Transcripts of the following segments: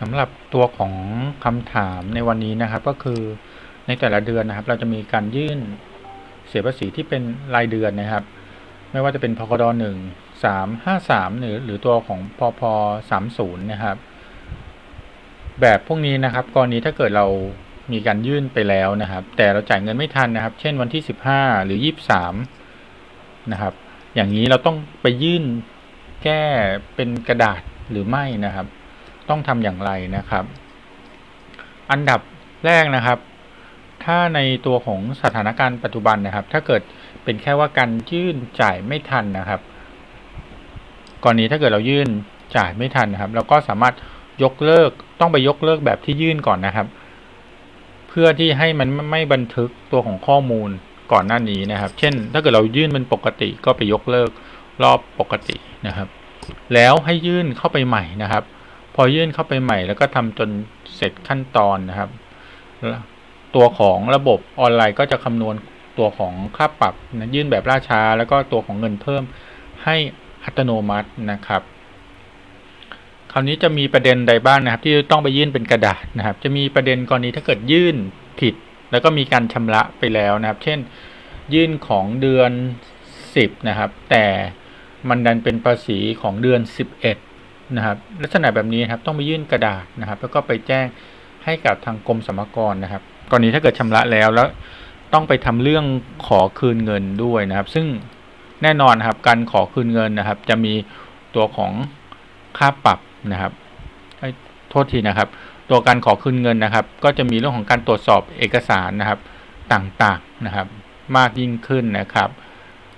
สำหรับตัวของคำถามในวันนี้นะครับ ก็คือในแต่ละเดือนนะครับ เราจะมีการยื่นเสียภาษีที่เป็นรายเดือนนะครับ ไม่ว่าจะเป็นพกดหนึ่งสามห้าสามหรือหรือตัวของพพสามศูนย์นะครับ แบบพวกนี้นะครับ กรณีถ้าเกิดเรามีการยื่นไปแล้วนะครับ แต่เราจ่ายเงินไม่ทันนะครับ เช่นวันที่สิบห้าหรือยี่สามนะครับ อย่างนี้เราต้องไปยื่นแก้เป็นกระดาษหรือไม่นะครับ ต้องทำอย่างไรนะครับ อันดับแรกนะครับ ถ้าในตัวของสถานการณ์ปัจจุบันนะครับ ถ้าเกิดเป็นแค่ว่าการยื่นจ่ายไม่ทันนะครับกรณีถ้าเกิดเรายื่นจ่ายไม่ทันนะครับเราก็สามารถยกเลิกต้องไปยกเลิกแบบที่ยื่นก่อนนะครับ เพื่อที่ให้มันไม่บันทึกตัวของข้อมูลก่อนหน้านี้นะครับ เช่น ถ้าเกิดเรายื่นเป็นปกติก็ไปยกเลิกรอบปกตินะครับ แล้วให้ยื่นเข้าไปใหม่นะครับ อยื่นเข้าไปใหม่ แล้วก็ทำจนเสร็จขั้นตอนนะครับ ตัวของระบบออนไลน์ก็จะคำนวณตัวของค่าปรับนะยื่นแบบล่าช้า แล้วก็ตัวของเงินเพิ่มให้อัตโนมัตินะครับ คราวนี้จะมีประเด็นใดบ้างนะครับ ที่ต้องไปยื่นเป็นกระดาษนะครับ จะมีประเด็นกรณีถ้าเกิดยื่นผิด แล้วก็มีการชำระไปแล้วนะครับ เช่น ยื่นของเดือน 10 นะครับ แต่มันดันเป็นภาษีของเดือน 11 นะครับ ลักษณะแบบนี้ครับต้องไปยื่นกระดาษนะครับ แล้วก็ไปแจ้งให้กับทางกรมสรรพากรนะครับ กรณีถ้าเกิดชำระแล้วแล้วต้องไปทำเรื่องขอคืนเงินด้วยนะครับ ซึ่งแน่นอนนครับการขอคืนเงินนะครับ จะมีตัวของค่าปรับนะครับโทษทีนะครับ ตัวการขอคืนเงินนะครับ ก็จะมีเรื่องของการตรวจสอบเอกสารนะครับต่างๆนะครับ มากยิ่งขึ้นนะครับ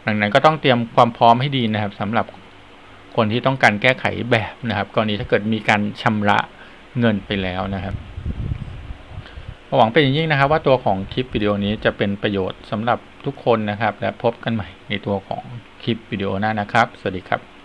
ดังนั้นก็ต้องเตรียมความพร้อมให้ดีนะครับสำหรับ คนที่ต้องการแก้ไขแบบนะครับ กรณีถ้าเกิดมีการชำระเงินไปแล้วนะครับหวังเป็นอย่างยิ่งนะครับ ว่าตัวของคลิปวิดีโอนี้จะเป็นประโยชน์สำหรับทุกคนนะครับ และพบกันใหม่ในตัวของคลิปวิดีโอหน้านะครับ สวัสดีครับ